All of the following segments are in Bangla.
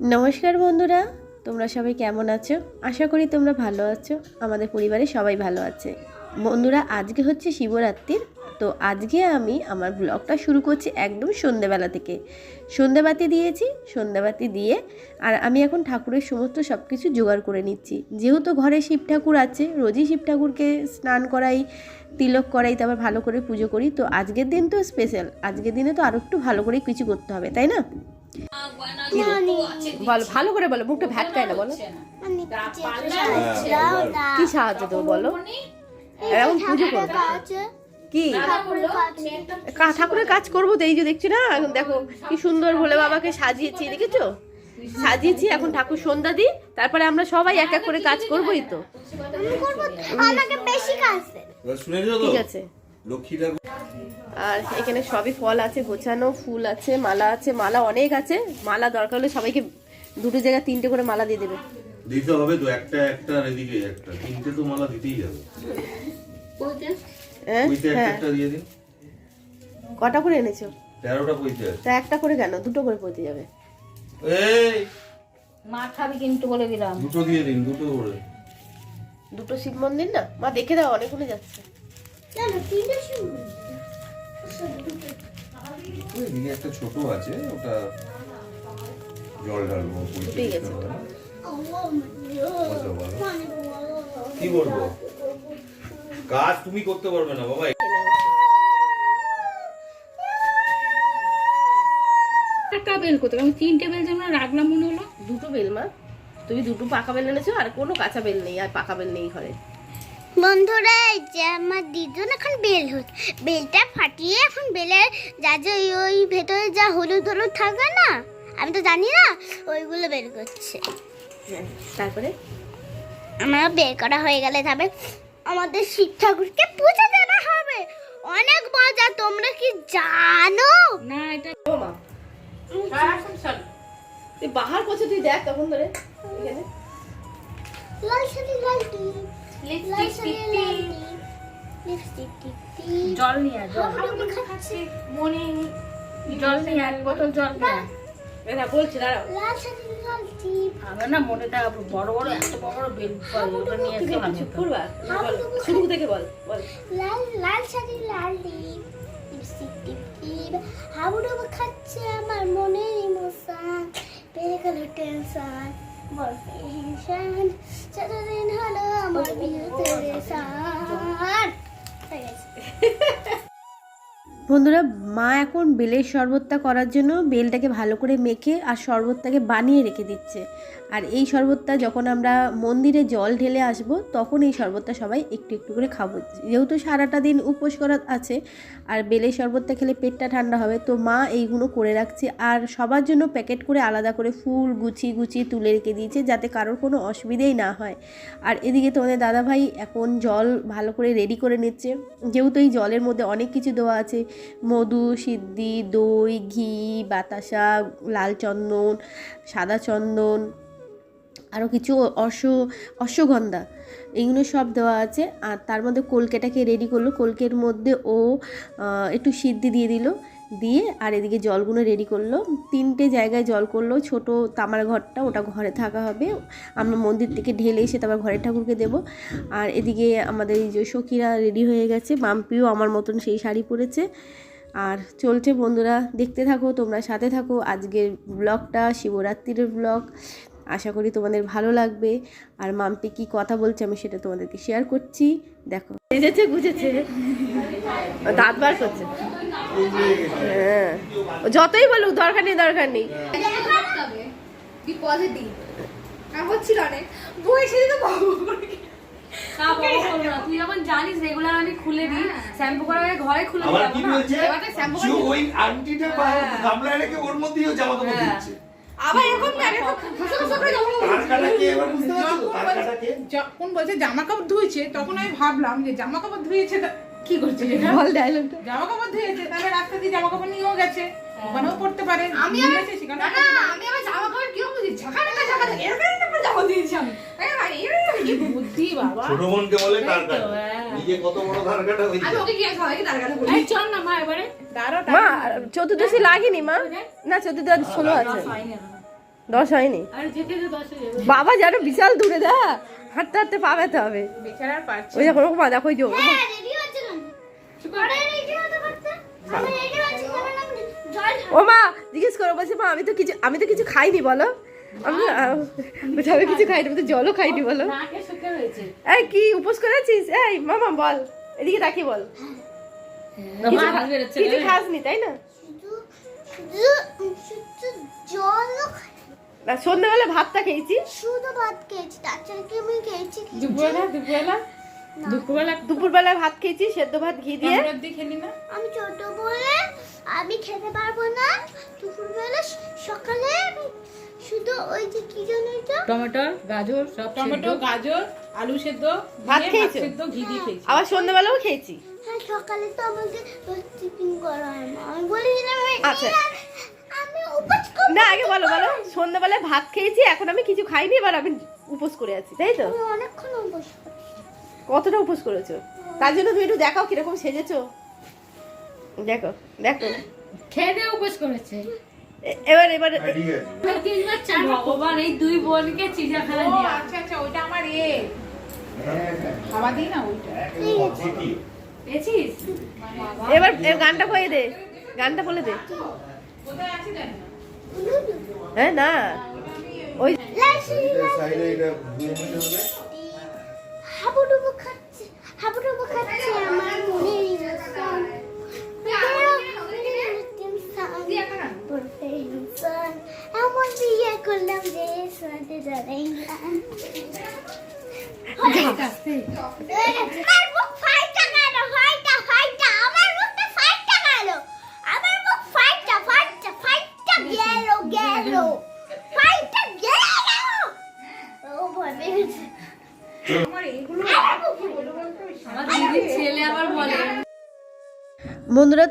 নমস্কার বন্ধুরা, তোমরা সবাই কেমন আছো? আশা করি তোমরা ভালো আছো। আমাদের পরিবারে সবাই ভালো আছে। বন্ধুরা, আজকে হচ্ছে শিবরাত্রির, তো আজকে আমি আমার ব্লগটা শুরু করছি একদম সন্ধেবেলা থেকে। সন্ধেবাতি দিয়েছি, সন্ধেবাতি দিয়ে, আর আমি এখন ঠাকুরের সমস্ত সব কিছু জোগাড় করে নিচ্ছি। যেহেতু ঘরে শিব ঠাকুর আছে, রোজই শিব ঠাকুরকে স্নান করাই, তিলক করাই, তারপর ভালো করে পুজো করি, তো আজকের দিন তো স্পেশাল আজকের দিনে তো আরও একটু ভালো করে কিছু করতে হবে, তাই না? বলো ভালো করে বলো মুখটা ভ্যাট ভ্যাটকায় না বলো। কি সাহায্য দেবো বলো? এরকম পুজো করব। কি? কা- ঠাকুরের কাজ করব তো এই যে দেখছি না? এখন দেখো কি সুন্দর ভোলে বাবাকে সাজিয়েছি দেখেছ? সাজিয়েছি এখন ঠাকুর সন্ধ্যা দিই তারপরে আমরা সবাই এক এক করে কাজ করবোই তো। তো। ঠিক আছে। লক্ষ্মী ঠাকুর আর এখানে সবই ফল আছে গোছানো ফুল আছে মালা আছে মালা অনেক আছে। মালা দরকার হলে সবাইকে দুটো জায়গায় তিনটে করে মালা দিয়ে দেবে। দিতে হবে তো একটা একটা আর এদিকে একটা। তিনটে তো মালা দিতেই যাবে হ্যাঁ পইতে একটা হ্যাঁ। দিয়ে দিন। কটা করে এনেছো? তেরোটা পইতে আছে। তা একটা করে কেন? দুটো করে পড়তে যাবে। এই! মা খাবি কিন্তু বলে দিলাম। দুটো দিয়ে দিন দুটো করে। দুটো শিব মন্দির না? মা দেখে দাও অনেকগুলো যাচ্ছে। না, না, তিনটে শুনব। এদিকে একটা ছোট আছে ওটা জল ঢালবো ঠিক আছে। কি বলব? কাজ তুমি করতে পারবে না বাবা। একটা বেল করতে আমি তিনটে বেল যেমন রাখলাম মনে হলো দুটো বেল মা। তুমি দুটো পাকা বেল এনেছো আর কোনো কাঁচা বেল নেই আর পাকা বেল নেই ঘরে। বন্ধুরা এই যে আমার দিদুন এখন বেল হচ্ছে। বেলটা ফাটিয়ে এখন বেলের যা যে ওই ভেতরে যা হলুদ হলুদ থাকে না আমি তো জানি না ওইগুলো বের করছে। তারপরে? আমার বের করা হয়ে গেলে তবে আমাদের শিব ঠাকুরকে পুজো দেওয়া হবে। অনেক মজা তোমরা কি জানো? না এটা তুই বাহার করছে তুই দেখ তখন ধরে। এখানে। লাল শাড়ি লাল জল নিয়ে মনে জল। নিয়ে আয়, এক বোতল জল নিয়ে। হ্যাঁ বলছি দাঁড়াও। আমার না মনেটা বড় বড় এত বড় বড় বেল ওটা নিয়ে তুমি এসে আমি করবা? বল। শুরু থেকে বল বল। লাল লাল শাড়ি লাল লিপস্টিক টিপ টিপ। হাবুডুবু খাচ্ছে আমার মনের ইমোশন। পেরে গেল টেনশন বন্ধুরা, মা এখন বেলের শরবতটা করার জন্য বেলটাকে ভালো করে মেখে আর শরবতটাকে বানিয়ে রেখে দিচ্ছে। আর এই শরবতটা যখন আমরা মন্দিরে জল ঢেলে আসব, তখন এই শরবতটা সবাই একটু একটু করে খাব। যেহেতু সারাটা দিন উপোস করা আছে, আর বেলের শরবতটা খেলে পেটটা ঠান্ডা হবে, তো মা এইগুলো করে রাখছে। আর সবার জন্য প্যাকেট করে আলাদা করে ফুল গুছিয়ে গুছিয়ে তুলে রেখে দিয়েছে, যাতে কারোর কোনো অসুবিধেই না হয়। আর এদিকে তোমাদের দাদাভাই এখন জল ভালো করে রেডি করে নিচ্ছে। যেহেতু এই জলের মধ্যে অনেক কিছু দেওয়া আছে, মধু, সিদ্ধি, দই, ঘি, বাতাসা, লাল চন্দন, সাদা চন্দন আরও কিছু অশ্ব, অশ্বগন্ধা। এইগুলো সব দেওয়া আছে। আর তার মধ্যে কলকেটাকে রেডি করল। কলকের মধ্যে ও একটু সিদ্ধি দিয়ে দিল। দিয়ে আর এদিকে জলগুলো রেডি করল। তিনটে জায়গায় জল করল। ছোট তামার ঘরটা, ওটা ঘরে থাকা হবে। আমরা মন্দির থেকে ঢেলে এসে তারপর ঘরের ঠাকুরকে দেব। আর এদিকে আমাদের এই যে সখীরা রেডি হয়ে গেছে। মাম্পিও আমার মতন সেই শাড়ি পরেছে। আর চলছে বন্ধুরা, দেখতে থাকো, তোমরা সাথে থাকো। আজকের ব্লগটা শিবরাত্রির ব্লগ আশা করি তোমাদের ভালো লাগবে। আর মাম্পি কি কথা বলছে আমি সেটা তোমাদেরকে শেয়ার করছি। দেখো। বুঝেছে বুঝেছে দাঁত বার করছে। হ্যাঁ। যতই বলুক দরকার নেই দরকার নেই। না। তুই যখন জানিস রেগুলার আমি খুলে দিই। শ্যাম্পু করার আগে ঘরে খুলে আবার দিই কি বলছে শ্যাম্পু ওই আন্টিটা রেখে ওর মধ্যেও জামা কাপড় দিচ্ছে। আবার এরকম করে কে? কে? যখন বলছে জামা কাপড় ধুয়েছে তখন আমি ভাবলাম যে জামা কাপড় ধুয়েছে তা- কি করছে এটা বল ডায়লগটা জামা কাপড় ধুয়েছে তাহলে রাস্তা দিয়ে জামা কাপড় নিয়েও গেছে। ওখানেও পড়তে পারে। আমি না আমি আবার জামা কাপড় কীরকম বুঝি ঝাঁকা ঢাকা ঝাঁকা এরকম একটা জামা দিয়েছি আমি। কি বুদ্ধি বাবা। ছোট বলে তার না মা চতুর্দশী লাগেনি মা? না চতুর্দশী ষোলো আছে। দশ হয়নি? হয়ে বাবা যেন বিশাল দূরে দা। হাঁটতে হাঁটতে পা ব্যথা হবে। ওই দেখো ওরকম দেখো ওই যে। হ্যাঁ ও মা জিজ্ঞেস করো বলছে মা আমি তো কিছু আমি তো কিছু খাইনি বলো। আমি কিছু খাইনি আমি তো জলও খাইনি বলো। নাকে এই কি উপোস করেছিস? এই মামা বল। এদিকে তাকি বল। কিছু বেরোচ্ছে কিছু? খাসনি তাই না? শুধু শুধু শুধু জল না সন্ধ্যাবেলা ভাতটা খেয়েছি। শুধু ভাত খেয়েছি তাছাড়া কি আমি খেয়েছি? দুপুরবেলা দুপুরবেলা? দুপুরবেলা দুপুরবেলায় ভাত খেয়েছি সেদ্ধ ভাত ঘি দিয়ে। আমি ছোট বলে আমি খেতে পারব না। দুপুরবেলা সকালে আমি শুধু ওই যে কি জানো এটা? টমেটো গাজর সব টমেটো গাজর আলু সেদ্ধ ভাত খেয়েছো? সেদ্ধ ঘি দিয়ে খেয়েছি। আবার সন্ধ্যাবেলাও খেয়েছি। হ্যাঁ সকালে তো আমাকে টিফিন করা হয় না। আমি বলেছিলাম আচ্ছা। আমি উপোস করব না আগে বলো বলো। সন্ধ্যাবেলায় ভাত খেয়েছি এখন আমি কিছু খাইনি এবার আমি উপোস করে আছি তাই তো? অনেকক্ষণ উপোস কতটা উপোস করেছ? তার জন্য তুমি একটু দেখাও কীরকম সেজেছো। দেখো দেখো। খেয়ে দিয়ে উপোস করেছে। এবার এবার। ভগবান এই দুই বোনকে ও দিয়ে আচ্ছা আচ্ছা ওইটা আমার এ। খাওয়া দিই না ওইটা? পেয়েছিস? এবার গানটা কয়ে দে গানটা বলে দে। হ্যাঁ না। ওই সাইডে এটা আমার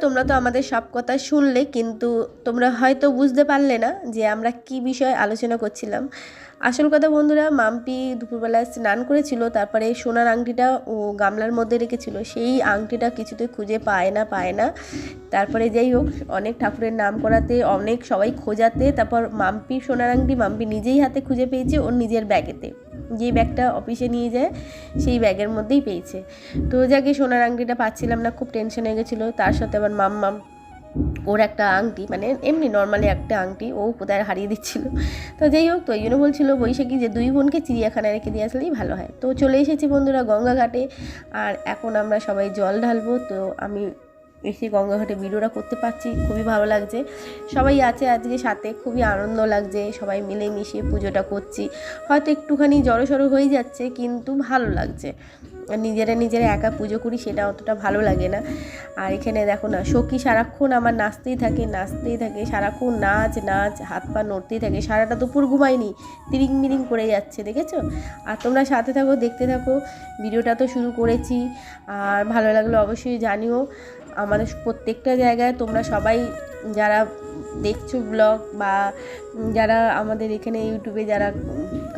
তোমরা তো আমাদের সব কথা শুনলে, কিন্তু তোমরা হয়তো বুঝতে পারলে না যে আমরা কি বিষয়ে আলোচনা করছিলাম। আসল কথা বন্ধুরা, মাম্পি দুপুরবেলায় স্নান করেছিল, তারপরে সোনার আংটিটা ও গামলার মধ্যে রেখেছিল। সেই আংটিটা কিছুতে খুঁজে পায় না পায় না। তারপরে যাই হোক, অনেক ঠাকুরের নাম করাতে, অনেক সবাই খোঁজাতে, তারপর মাম্পি সোনার আংটি মাম্পি নিজেই হাতে খুঁজে পেয়েছে, ওর নিজের ব্যাগেতে। যেই ব্যাগটা অফিসে নিয়ে যায়, সেই ব্যাগের মধ্যেই পেয়েছে। তো যাকে সোনার আংটিটা পাচ্ছিলাম না, খুব টেনশন হয়ে গেছিল। তার সাথে আবার মাম্মাম ওর একটা আংটি মানে এমনি নর্মালি একটা আংটি, ও কোথায় হারিয়ে দিচ্ছিল। তো যাই হোক, তো ওই জন্য বলছিল বৈশাখী যে দুই বোনকে চিড়িয়াখানায় রেখে দিয়ে আসলেই ভালো হয়। তো চলে এসেছি বন্ধুরা গঙ্গাঘাটে। আর এখন আমরা সবাই জল ঢালবো, তো আমি এসে গঙ্গাঘাটে ভিডিওটা করতে পারছি, খুবই ভালো লাগছে। সবাই আছে আজকে সাথে, খুবই আনন্দ লাগছে, সবাই মিলে মিশে পুজোটা করছি। হয়তো একটুখানি জড়সড়ো হয়ে যাচ্ছে, কিন্তু ভালো লাগছে। নিজেরা নিজেরা একা পুজো করি, সেটা অতটা ভালো লাগে না। আর এখানে দেখো না, সখী সারাক্ষণ আমার নাচতেই থাকে নাচতেই থাকে, সারাক্ষণ নাচ নাচ, হাত পা নড়তেই থাকে, সারাটা দুপুর ঘুমায়নি, তিরিং মিরিং করে যাচ্ছে, দেখেছ? আর তোমরা সাথে থাকো, দেখতে থাকো, ভিডিওটা তো শুরু করেছি। আর ভালো লাগল অবশ্যই জানিও। আমাদের প্রত্যেকটা জায়গায় তোমরা সবাই যারা দেখছ ব্লগ বা যারা আমাদের এখানে ইউটিউবে যারা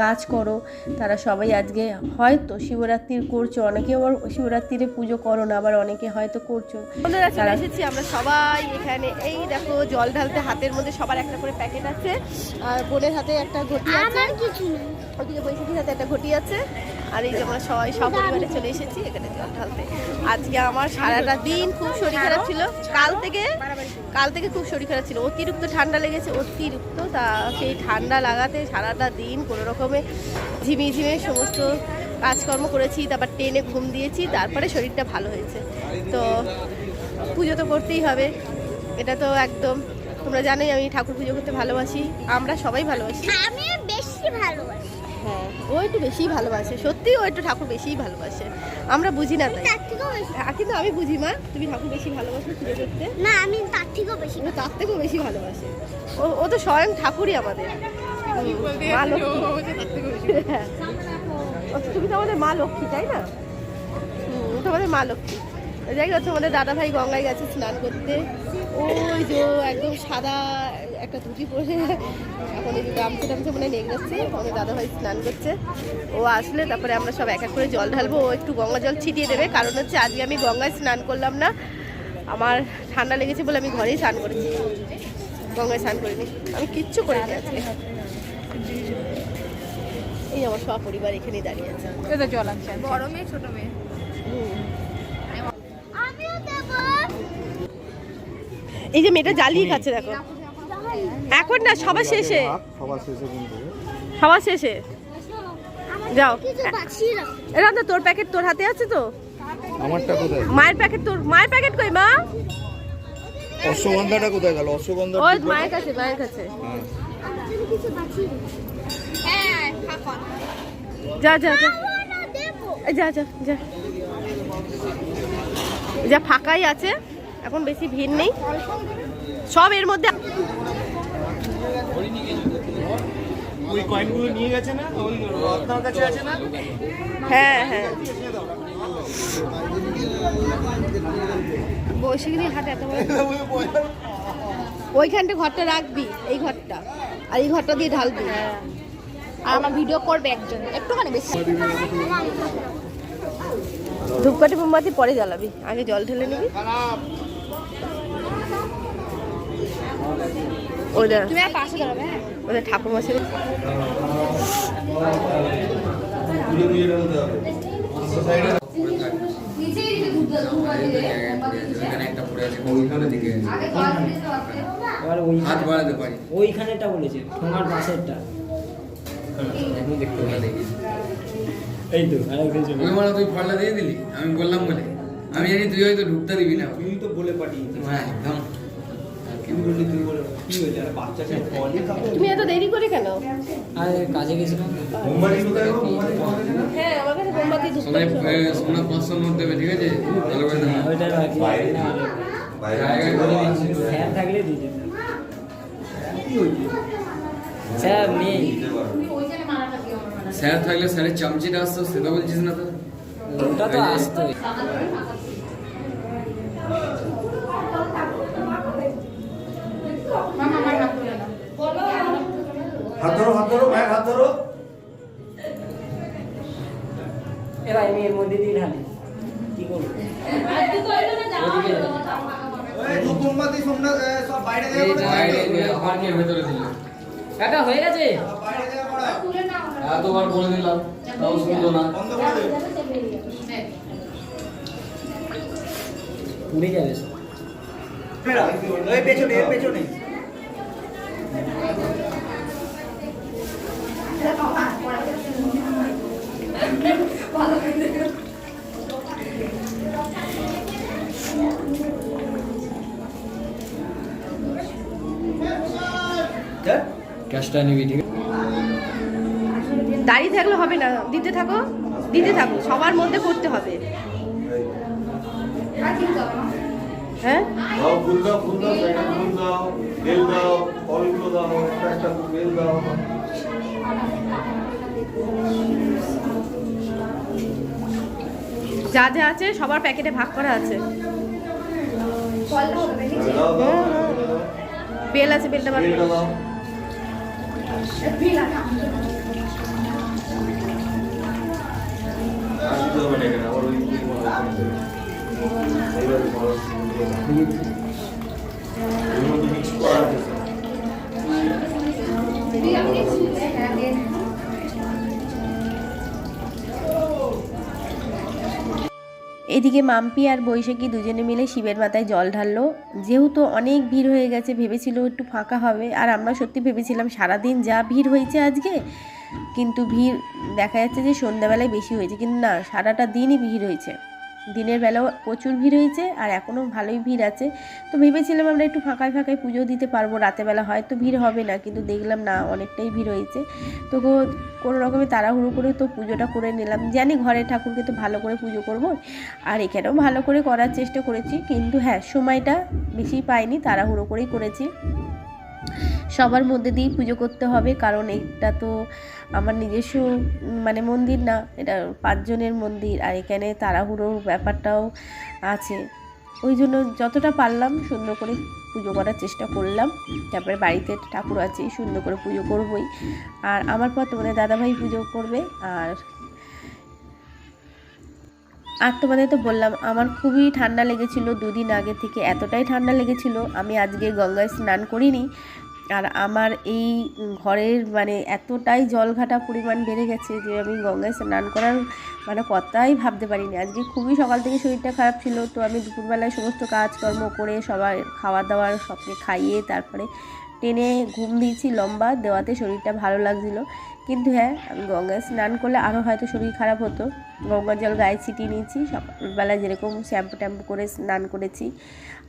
কাজ করো তারা সবাই আজকে হয়তো শিবরাত্রির করছ। অনেকে আবার শিবরাত্রিরে পুজো করো না আবার অনেকে হয়তো করছ। চলে এসেছি আমরা সবাই এখানে। এই দেখো জল ঢালতে হাতের মধ্যে সবার একটা করে প্যাকেট আছে আর বোনের হাতে একটা ঘটি আছে। আমার ওদিকে বৈশাখীর হাতে একটা ঘটি আছে। আর এই যে আমরা সবাই সপরিবারে চলে এসেছি এখানে জল ঢালতে। আজকে আমার সারাটা দিন খুব শরীর খারাপ ছিল। কাল থেকে কাল থেকে খুব শরীর খারাপ ছিল। অতিরিক্ত ঠান্ডা লেগেছে, অতিরিক্ত তা, সেই ঠান্ডা লাগাতে সারাটা দিন কোনো রকমে ঝিমিয়ে সমস্ত কাজকর্ম করেছি, তারপর টেনে ঘুম দিয়েছি, তারপরে শরীরটা ভালো হয়েছে। তো পুজো তো করতেই হবে। এটা তো একদম, তোমরা জানোই আমি ঠাকুর পুজো করতে ভালোবাসি। আমরা সবাই ভালোবাসি। আমি বেশি ভালোবাসি। ও একটু বেশিই ভালোবাসে। সত্যি ও একটু ঠাকুর বেশিই ভালোবাসে। আমরা বুঝি না তাই। হ্যাঁ, কিন্তু আমি বুঝি মা তুমি ঠাকুর বেশি ভালোবাসো পুজো করতে? না আমি তার থেকেও বেশি ও তার থেকেও বেশি ভালোবাসে। ও ও তো স্বয়ং ঠাকুরই আমাদের। মা লক্ষ্মী। হ্যাঁ। তুমি তো আমাদের মা লক্ষ্মী তাই না? তোমাদের তো আমাদের মা লক্ষ্মী। যাই হোক তোমাদের দাদা ভাই গঙ্গায় গেছে স্নান করতে। ওই যে একদম সাদা একটা ধুতি পরে এখন এই যে গামছা টামছা মনে নেগে যাচ্ছে আমাদের দাদা ভাই স্নান করছে। ও আসলে তারপরে আমরা সব এক এক করে জল ঢালবো ও একটু গঙ্গা জল ছিটিয়ে দেবে। কারণ হচ্ছে আজকে আমি গঙ্গায় স্নান করলাম না। আমার ঠান্ডা লেগেছে বলে আমি ঘরেই স্নান করেছি। গঙ্গায় স্নান করিনি। আমি কিচ্ছু করিনি আজকে। আমার সপরিবার এখানেই দাঁড়িয়ে আছে। এটা জল আনছে। বড় মেয়ে ছোট মেয়ে। দেব এই যে মেয়েটা জ্বালিয়ে খাচ্ছে দেখো। এখন না সবার শেষে। সবার শেষে সবার শেষে। যাও। এরকম তো তোর প্যাকেট তোর হাতে আছে তো? আমারটা কোথায়? মায়ের প্যাকেট তোর মায়ের প্যাকেট কই মা? অশ্বগন্ধাটা কোথায় গেল? অশ্বগন্ধা ওই মায়ের কাছে মায়ের কাছে। হ্যাঁ। যা যা যা। যা যা যা। যা ফাঁকাই আছে এখন বেশি ভিড় নেই। সব এর মধ্যে ওই কয়েনগুলো নিয়ে গেছে না? ওই আপনার কাছে আছে না? হ্যাঁ হ্যাঁ। বৈশাখী হাটে এত বড়। ওইখানটা ঘরটা রাখবি এই ঘরটা। আর এই ঘরটা দিয়ে ঢালবি। আর আমার ভিডিও করবে একজন একটুখানি বেশি। ধূপকাঠি মোমবাতি পরে জ্বালাবি। আগে জল ঢেলে নিবি। ওদের হ্যাঁ। ঠাকুর পারি ওইখানেটা বলেছে তোমার পাশেরটা। দেখতে দেখি এই তো চলে ওই মানে তুই ফলটা দিয়ে দিলি? আমি বললাম বলে। আমি জানি তুই হয়তো ঢুকতে দিবি না। তুই তো বলে পাঠিয়েছিস হ্যাঁ একদম। কি বললি তুই বলে কি হয়েছে আরে বাচ্চাকে ফলই খাব তুমি এত দেরি করে কেন? আরে কাজে গেছিলাম? হ্যাঁ আমার কাছে মোমবাতি সোনায় ধূপকাঠি এ, সোনা পাঁচশো নোট দেবে ঠিক আছে? ভালো করে ওইটা রাখি। দিচ্ছি। স্যার থাকলে দিয়ে নেই। স্যার থাকলে স্যারের চামচিটা আসতো সেটা বলছিস না তো। ওটা তো আসতোই। হাত ধরো হাত ধরো মায়ের হাত ধরো। এবার আমি এর মধ্যে দিয়ে ঢালি। কি করব? সোমনাথ সব বাইরে বাইরে দিয়ে আবার নিয়ে ভেতরে দিল? কাকা হয়ে গেছে? এতবার বলে দিলাম তাও শুনলো না। পুড়ে যাবে পেছনে এর পেছনে। ক্যাশটা নিবি ঠিক দাঁড়িয়ে থাকলে হবে না দিতে থাকো দিতে থাকো সবার মধ্যে করতে হবে। হ্যাঁ? ফুল দাও ফুল দাও ফুল দাও বেল দাও ফলগুলো দাও একটা একটা বেল দাও। যা যা আছে সবার প্যাকেটে ভাগ করা আছে। বেল আছে বেলটা বার বেলটা করো। এদিকে মাম্পি আর বৈশাখী দুজনে মিলে শিবের মাথায় জল ঢাললো। যেহেতু অনেক ভিড় হয়ে গেছে, ভেবেছিল একটু ফাঁকা হবে। আর আমরা সত্যি ভেবেছিলাম সারাদিন যা ভিড় হয়েছে আজকে, কিন্তু ভিড় দেখা যাচ্ছে যে সন্ধ্যাবেলায় বেশি হয়েছে। কিন্তু না, সারাটা দিনই ভিড় হয়েছে। দিনের বেলাও প্রচুর ভিড় হয়েছে আর এখনও ভালোই ভিড় আছে। তো ভেবেছিলাম আমরা একটু ফাঁকায় ফাঁকায় পুজো দিতে পারব, রাতেবেলা হয়তো ভিড় হবে না, কিন্তু দেখলাম না, অনেকটাই ভিড় হয়েছে। তো কোনো রকমে তাড়াহুড়ো করে তো পুজোটা করে নিলাম। জানি ঘরের ঠাকুরকে তো ভালো করে পুজো করব আর এখানেও ভালো করে করার চেষ্টা করেছি, কিন্তু হ্যাঁ সময়টা বেশি পাইনি, তাড়াহুড়ো করেই করেছি। সবার মধ্যে দিয়েই পুজো করতে হবে, কারণ এটা তো আমার নিজস্ব মানে মন্দির না, এটা পাঁচজনের মন্দির, আর এখানে তাড়াহুড়োর ব্যাপারটাও আছে। ওই জন্য যতটা পারলাম সুন্দর করে পুজো করার চেষ্টা করলাম। তারপরে বাড়িতে ঠাকুর আছে, সুন্দর করে পুজো করবই। আর আমার পর তোমাদের দাদাভাই পুজো করবে, আর আর তোমাদের তো বললাম, আমার খুবই ঠান্ডা লেগেছিল দুদিন আগে থেকে, এতটাই ঠান্ডা লেগেছিল, আমি আজকে গঙ্গায় স্নান করিনি। আর আমার এই ঘরের মানে এতটাই জলঘাটা পরিমাণ বেড়ে গেছে যে আমি গঙ্গায় স্নান করার মানে কথাই ভাবতে পারিনি। আজকে খুবই সকাল থেকে শরীরটা খারাপ ছিল, তো আমি দুপুরবেলায় সমস্ত কাজকর্ম করে সবার খাওয়া দাওয়ার সবকে খাইয়ে তারপরে টেনে ঘুম দিয়েছি লম্বা, দেওয়াতে শরীরটা ভালো লাগছিল। কিন্তু হ্যাঁ আমি গঙ্গায় স্নান করলে আরও হয়তো শরীর খারাপ হতো। গঙ্গার জল গায়ে ছিটিয়ে নিয়েছি সকালবেলা যেরকম শ্যাম্পু ট্যাম্পু করে স্নান করেছি।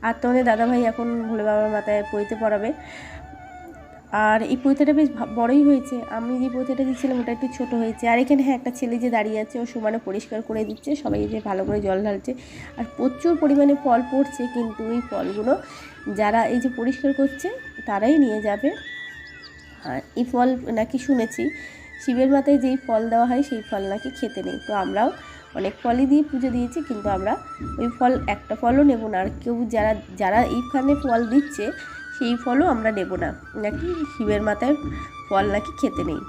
আর তোমাদের দাদাভাই এখন ভোলে বাবার মাথায় পইতে পড়াবে। আর এই পৈতাটা বেশ বড়ই হয়েছে। আমি যে পৈতাটা দিচ্ছিলাম ওটা একটু ছোট হয়েছে। আর এখানে হ্যাঁ একটা ছেলে যে দাঁড়িয়ে আছে, ও সমানে পরিষ্কার করে দিচ্ছে। সবাই যে ভালো করে জল ঢালছে। আর প্রচুর পরিমাণে ফল পড়ছে, কিন্তু এই ফলগুলো যারা এই যে পরিষ্কার করছে, তারাই নিয়ে যাবে। আর এই ফল নাকি শুনেছি, শিবের মাথায় যেই ফল দেওয়া হয়, সেই ফল নাকি খেতে নেই। তো আমরাও অনেক ফলই দিয়ে পুজো দিয়েছি, কিন্তু আমরা ওই ফল, একটা ফলও নেব না। আর কেউ যারা যারা এইখানে ফল দিচ্ছে সেই ফলও আমরা নেব না। নাকি শিবের মাথায় ফল নাকি খেতে নেই।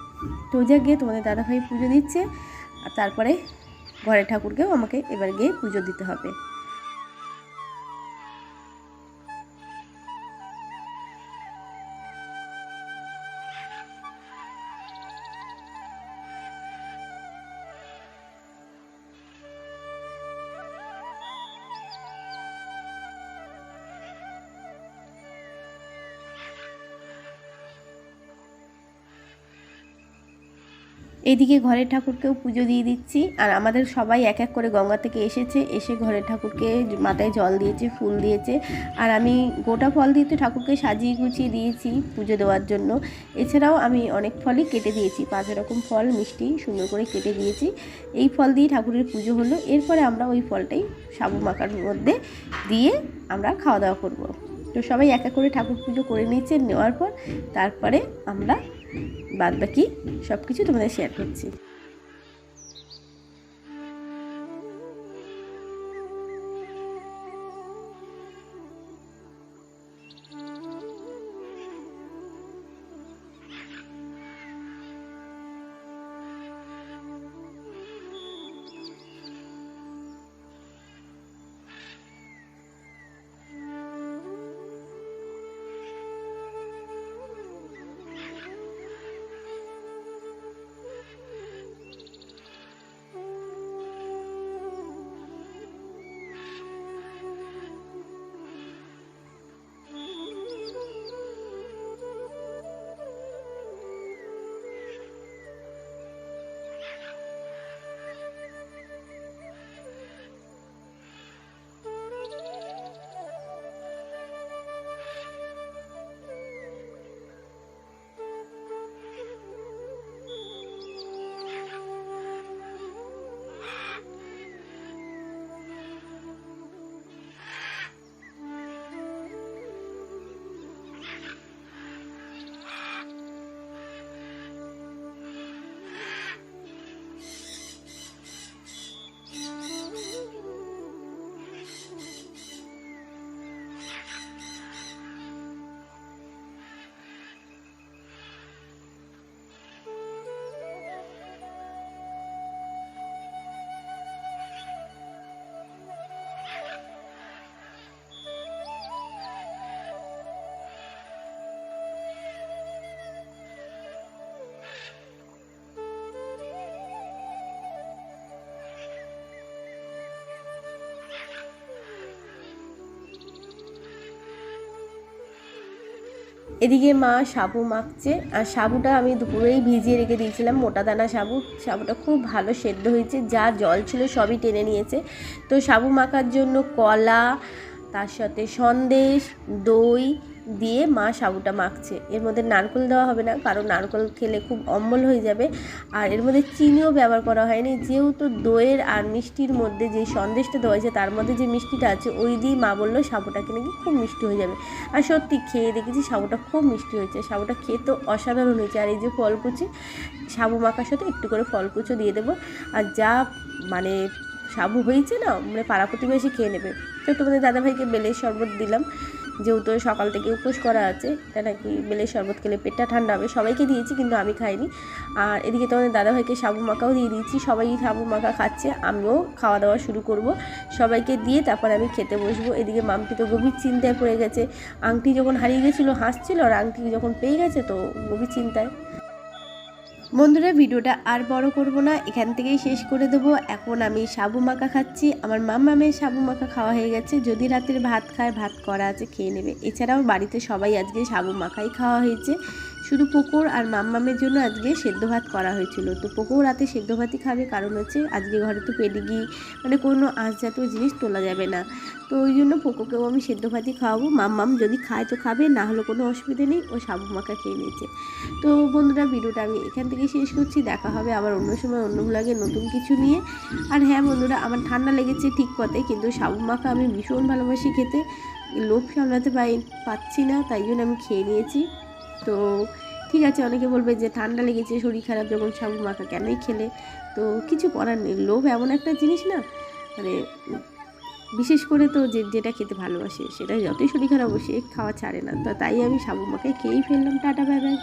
তো যা গিয়ে তোমাদের দাদাভাই পুজো দিচ্ছে, আর তারপরে ঘরে ঠাকুরকেও আমাকে এবার গিয়ে পুজো দিতে হবে। এইদিকে ঘরের ঠাকুরকেও পুজো দিয়ে দিচ্ছি। আর আমাদের সবাই এক এক করে গঙ্গা থেকে এসেছে, এসে ঘরের ঠাকুরকে মাথায় জল দিয়েছে, ফুল দিয়েছে। আর আমি গোটা ফল দিয়ে তো ঠাকুরকে সাজিয়ে গুছিয়ে দিয়েছি পুজো দেওয়ার জন্য। এছাড়াও আমি অনেক ফলই কেটে দিয়েছি, পাঁচ রকম ফল, মিষ্টি সুন্দর করে কেটে দিয়েছি। এই ফল দিয়ে ঠাকুরের পুজো হলো। এরপরে আমরা ওই ফলটাই সাবু মাখার মধ্যে দিয়ে আমরা খাওয়া দাওয়া করব। তো সবাই এক এক করে ঠাকুর পুজো করে নিয়েছে, নেওয়ার পর তারপরে আমরা বাদ বাকি সব কিছু তোমাদের শেয়ার করছি। এদিকে মা সাবু মাখছে, আর সাবুটা আমি দুপুরেই ভিজিয়ে রেখে দিয়েছিলাম, মোটা দানা সাবু। সাবুটা খুব ভালো সেদ্ধ হয়েছে, যা জল ছিল সবই টেনে নিয়েছে। তো সাবু মাখার জন্য কলা, তার সাথে সন্দেশ, দই দিয়ে মা সাবুটা মাখছে। এর মধ্যে নারকেল দেওয়া হবে না, কারণ নারকেল খেলে খুব অম্বল হয়ে যাবে। আর এর মধ্যে চিনিও ব্যবহার করা হয়নি। যেহেতু দইয়ের আর মিষ্টির মধ্যে যে সন্দেশটা দেওয়া হয়েছে, তার মধ্যে যে মিষ্টিটা আছে, ওই দিয়ে মা বলল সাবুটাকে নাকি খুব মিষ্টি হয়ে যাবে। আর সত্যি খেয়ে দেখেছি সাবুটা খুব মিষ্টি হয়েছে। সাবুটা খেয়ে তো অসাধারণ হয়েছে। আর এই যে ফলকুচি, সাবু মাখার সাথে একটু করে ফলকুচো দিয়ে দেবো। আর যা মানে সাবু হয়েছে না মানে পাড়া প্রতিবেশী খেয়ে নেবে। তো তোমাদের দাদাভাইকে বেলের শরবত দিলাম। যেহেতু সকাল থেকে উপোস করা আছে এটা নাকি বেলের শরবত খেলে পেটটা ঠান্ডা হবে, সবাইকে দিয়েছি কিন্তু আমি খাইনি। আর এদিকে তোমাদের দাদাভাইকে সাবু মাখাও দিয়ে দিয়েছি, সবাই সাবু মাখা খাচ্ছে, আমিও খাওয়া দাওয়া শুরু করব। সবাইকে দিয়ে তারপর আমি খেতে বসবো। এদিকে মামটি তো গভীর চিন্তায় পড়ে গেছে। আংটি যখন হারিয়ে গেছিল, হাসছিল, আর আংটি যখন পেয়ে গেছে তো গভীর চিন্তায়। বন্ধুরা, ভিডিওটা আর বড় করব না। এখান থেকেই শেষ করে দেব। এখন আমি সাবু মাখা খাচ্ছি। আমার মামের সাবু মাখা খাওয়া হয়ে গেছে। যদি রাতের ভাত খায়, ভাত করা আছে, খেয়ে নেবে। এছাড়াও বাড়িতে সবাই আজকে সাবু মাখাই খাওয়া হয়েছে। শুধু পুকুর আর মাম্মামের জন্য আজকে সেদ্ধ ভাত করা হয়েছিল। তো পুকুর রাতে সেদ্ধ ভাতই খাবে, কারণ হচ্ছে আজকে ঘরে তো পেডিগি মানে কোনো আঁশ জাতীয় জিনিস তোলা যাবে না। তো ওই জন্য পোকোকেও আমি সেদ্ধ ভাতই খাওয়াবো। মাম্মাম যদি খায় তো খাবে, না হলে কোনো অসুবিধা নেই, ও সাবু মাখা খেয়ে নিয়েছে। তো বন্ধুরা, ভিডিওটা আমি এখান থেকে শেষ করছি। দেখা হবে আবার অন্য সময়, অন্য ব্লগে নতুন কিছু নিয়ে। আর হ্যাঁ বন্ধুরা, আমার ঠান্ডা লেগেছে ঠিক পথে, কিন্তু সাবু মাখা আমি ভীষণ ভালোবাসি খেতে। লোভ সামলাতে পাই, পাচ্ছি না, তাই জন্য আমি খেয়ে নিয়েছি। তো ঠিক আছে, অনেকে বলবে যে ঠান্ডা লেগেছে, শরীর খারাপ, যখন সাবু মাখা কেনই খেলে? তো কিছু করার নেই, লোভ এমন একটা জিনিস না? মানে বিশেষ করে তো যে, যেটা খেতে ভালোবাসে সেটা যতই শরীর খারাপ বসে খাওয়া ছাড়ে না। তো তাই আমি সাবু মাখায় খেয়েই ফেললাম, টাটা, বাই বাই।